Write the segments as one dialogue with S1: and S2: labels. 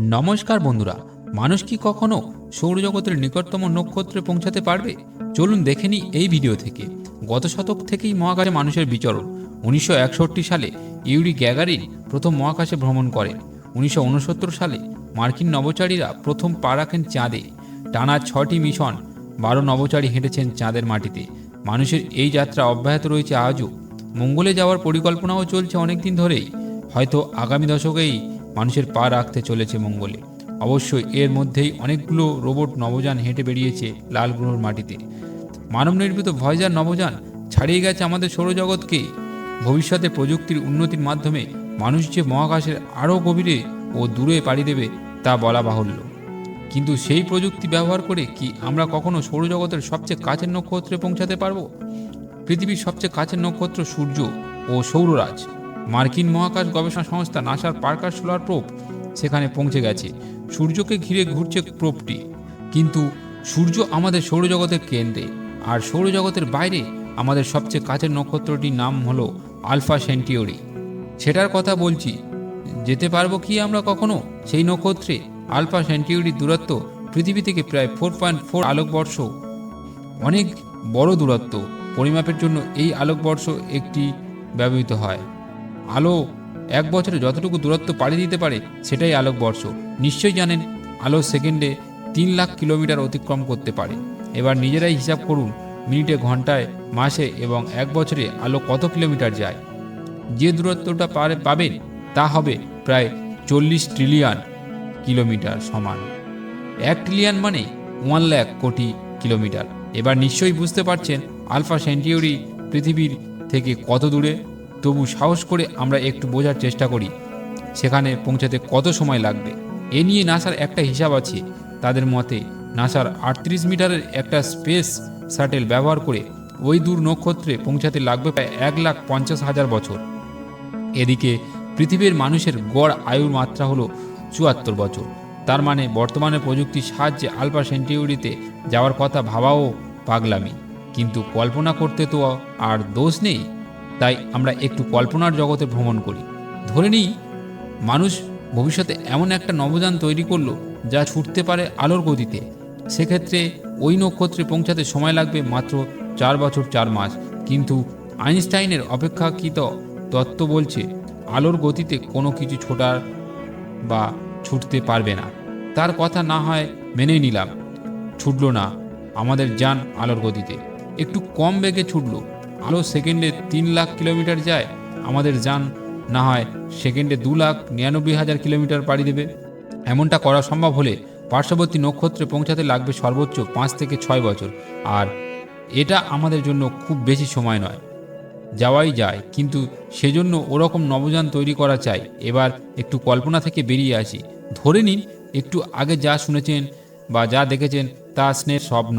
S1: নমস্কার বন্ধুরা, মানুষ কি কখনো সৌরজগতের নিকটতম নক্ষত্রে পৌঁছাতে পারবে? চলুন দেখে নিই এই ভিডিও থেকে। গত শতক থেকেই মহাকাশে মানুষের বিচরণ। উনিশশো একষট্টি সালে ইউরি গ্যাগারিন প্রথম মহাকাশে ভ্রমণ করেন। উনিশশো উনসত্তর সালে মার্কিন নভোচারীরা প্রথম পা রাখেন চাঁদে। টানা ছটি মিশন, বারো নভোচারী হেঁটেছেন চাঁদের মাটিতে। মানুষের এই যাত্রা অব্যাহত রয়েছে আজও। মঙ্গলে যাওয়ার পরিকল্পনাও চলছে অনেকদিন ধরেই। হয়তো আগামী দশকেই মানুষের পা রাখতে চলেছে মঙ্গলে। অবশ্যই এর মধ্যেই অনেকগুলো রোবট নবযান হেঁটে বেরিয়েছে লাল গ্রহর মাটিতে। মানব নির্মিত ভয়জার নবযান ছাড়িয়ে গেছে আমাদের সৌরজগৎকে। ভবিষ্যতে প্রযুক্তির উন্নতির মাধ্যমে মানুষ যে মহাকাশের আরও গভীরে ও দূরে পাড়ি দেবে তা বলা বাহুল্য। কিন্তু সেই প্রযুক্তি ব্যবহার করে কি আমরা কখনো সৌরজগতের সবচেয়ে কাছের নক্ষত্রে পৌঁছাতে পারব? পৃথিবীর সবচেয়ে কাছের নক্ষত্র সূর্য ও সৌররাজ। মার্কিন মহাকাশ গবেষণা সংস্থা নাসার পার্কার সোলার প্রোব সেখানে পৌঁছে গেছে। সূর্যকে ঘিরে ঘুরছে প্রোপটি। কিন্তু সূর্য আমাদের সৌরজগতের কেন্দ্রে, আর সৌরজগতের বাইরে আমাদের সবচেয়ে কাছের নক্ষত্রটির নাম হলো আলফা সেন্টিওরি। সেটার কথা বলছি, যেতে পারব কি আমরা কখনো? সেই নক্ষত্রে আলফা সেন্টিওরির দূরত্ব পৃথিবী থেকে প্রায় ফোর পয়েন্ট ফোর আলোকবর্ষ। অনেক বড় দূরত্ব। পরিমাপের জন্য এই আলোকবর্ষ একটি ব্যবহৃত হয়। আলো এক বছরে যতটুকু দূরত্ব পাড়ি দিতে পারে, সেটাই আলোকবর্ষ নিশ্চয়ই জানেন, আলো সেকেন্ডে তিন লাখ কিলোমিটার অতিক্রম করতে পারে। এবার নিজেরাই হিসাব করুন, মিনিটে, ঘন্টায়, মাসে এবং এক বছরে আলো কত কিলোমিটার যায়। যে দূরত্বটা পারে, পাবেন, তা হবে প্রায় চল্লিশ ট্রিলিয়ন কিলোমিটার সমান। এক ট্রিলিয়ন মানে ওয়ান লাখ কোটি কিলোমিটার। এবার নিশ্চয়ই বুঝতে পারছেন, আলফা সেন্টিউরি পৃথিবীর থেকে কত দূরে? তবু সাহস করে আমরা একটু বোঝার চেষ্টা করি। সেখানে পৌঁছাতে কত সময় লাগবে? এ নিয়ে নাসার একটা হিসাব আছে। তাদের মতে, নাসার আটত্রিশ মিটারের একটা স্পেস শাটেল ব্যবহার করে ওই দূর নক্ষত্রে পৌঁছাতে লাগবে প্রায় এক লাখ পঞ্চাশ হাজার বছর। এদিকে পৃথিবীর মানুষের গড় আয়ুর মাত্রা হলো চুয়াত্তর বছর। তার মানে বর্তমানে প্রযুক্তির সাহায্যে আলফা সেন্টিউরিতে যাওয়ার কথা ভাবাও পাগলামি। কিন্তু কল্পনা করতে তো আর দোষ নেই। তাই আমরা একটু কল্পনার জগতে ভ্রমণ করি। ধরে নিই, মানুষ ভবিষ্যতে এমন একটা নবযান তৈরি করল যা ছুটতে পারে আলোর গতিতে। সেক্ষেত্রে ওই নক্ষত্রে পৌঁছাতে সময় লাগবে মাত্র চার বছর চার মাস। কিন্তু আইনস্টাইনের অপেক্ষাকৃত তত্ত্ব বলছে, আলোর গতিতে কোনো কিছু ছোটার বা ছুটতে পারবে না। তার কথা না হয় মেনেই নিলাম। ছুটল না, আমাদের যান আলোর গতিতে। একটু কম বেগে ছুটলো আলো সেকেন্ডে তিন লাখ কিলোমিটার যায়, আমাদের যান, না হয় সেকেন্ডে দু লাখ নিরানব্বই হাজার কিলোমিটার পাড়ি দেবে। এমনটা করা সম্ভব হলে পার্শ্ববর্তী নক্ষত্রে পৌঁছাতে লাগবে সর্বোচ্চ পাঁচ থেকে ছয় বছর। আর এটা আমাদের জন্য খুব বেশি সময় নয়। যাওয়াই যায়, কিন্তু সেজন্য ওরকম নবযান তৈরি করা চাই। এবার একটু কল্পনা থেকে বেরিয়ে আসি। ধরে নিন, একটু আগে যা শুনেছেন বা যা দেখেছেন তা স্নেহ স্বপ্ন।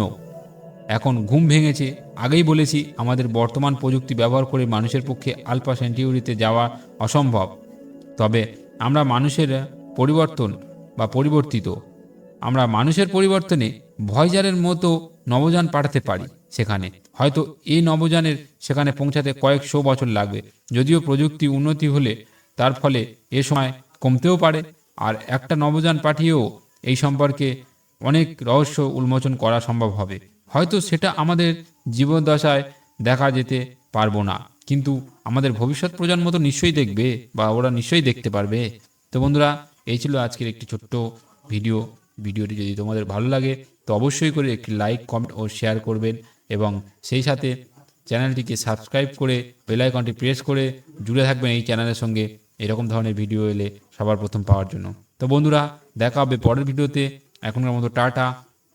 S1: এখন ঘুম ভেঙেছে আগেই বলেছি, আমাদের বর্তমান প্রযুক্তি ব্যবহার করে মানুষের পক্ষে আলফা সেন্টিউরিতে যাওয়া অসম্ভব। তবে আমরা মানুষের পরিবর্তন বা পরিবর্তিত, আমরা মানুষের পরিবর্তনে ভয়জারের মতো নবযান পাঠাতে পারি সেখানে। হয়তো এই নবযানের সেখানে পৌঁছাতে কয়েকশো বছর লাগবে, যদিও প্রযুক্তি উন্নতি হলে তার ফলে এ সময় কমতেও পারে। আর একটা নবযান পাঠিয়েও এই সম্পর্কে অনেক রহস্য উন্মোচন করা সম্ভব হবে। হয়তো সেটা আমাদের জীবদ্দশায় দেখা যেতে পারব না। কিন্তু আমাদের ভবিষ্যৎ প্রজন্ম তো নিশ্চয়ই দেখবে বা ওরা নিশ্চয়ই দেখতে পারবে। তো বন্ধুরা, এই ছিল আজকের একটি ছোট্ট ভিডিও। ভিডিওটি যদি তোমাদের ভালো লাগে, তো অবশ্যই করে একটি লাইক, কমেন্ট ও শেয়ার করবেন এবং সেই সাথে চ্যানেলটিকে সাবস্ক্রাইব করে বেল আইকনটি প্রেস করে জুড়ে থাকবেন এই চ্যানেলের সঙ্গে। এরকম ধরনের ভিডিও এলে সবার প্রথম পাওয়ার জন্য। তো বন্ধুরা, দেখা হবে পরের ভিডিওতে। এখনকার মতো টাটা।